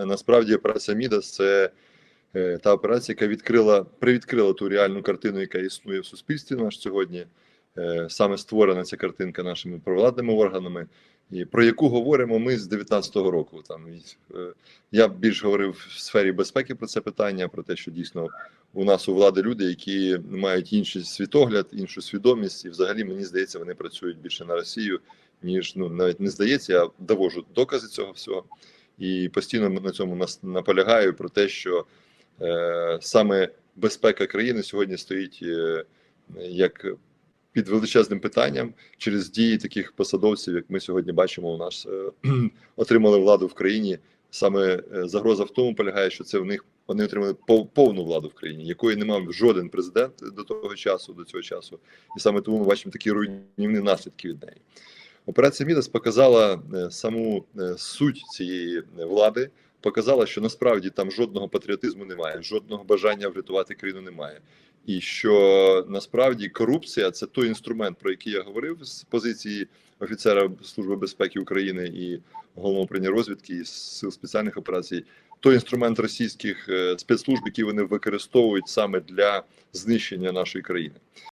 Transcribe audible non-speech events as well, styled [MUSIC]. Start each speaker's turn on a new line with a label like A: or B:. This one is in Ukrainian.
A: е, насправді операція Мідас це е, та операція, яка відкрила привідкрила ту реальну картину, яка існує в суспільстві наш сьогодні. Е, Саме створена ця картинка нашими провладними органами, і про яку говоримо ми з 19-го року. Там я більш говорив в сфері безпеки про це питання, про те, що дійсно у нас у влади люди, які мають інший світогляд, іншу свідомість, і взагалі мені здається, вони працюють більше на Росію, ніж ну навіть не здається. Я довожу докази цього всього і постійно на цьому нас наполягаю про те, що е, саме безпека країни сьогодні стоїть е, як під величезним питанням через дії таких посадовців, як ми сьогодні бачимо, у нас е, [CLEARS THROAT] отримали владу в країні. Саме е, загроза в тому полягає, що це в них вони отримали повну владу в країні, якої не мав жоден президент до того часу, до цього часу, і саме тому ми бачимо такі руйнівні наслідки від неї. Операція Мідас показала е, саму е, суть цієї е, влади, показала, що насправді там жодного патріотизму немає, жодного бажання врятувати країну немає. І що насправді корупція це той інструмент, про який я говорив з позиції офіцера Служби безпеки України і головного управління розвідки і сил спеціальних операцій. Той інструмент російських спецслужб, який вони використовують саме для знищення нашої країни.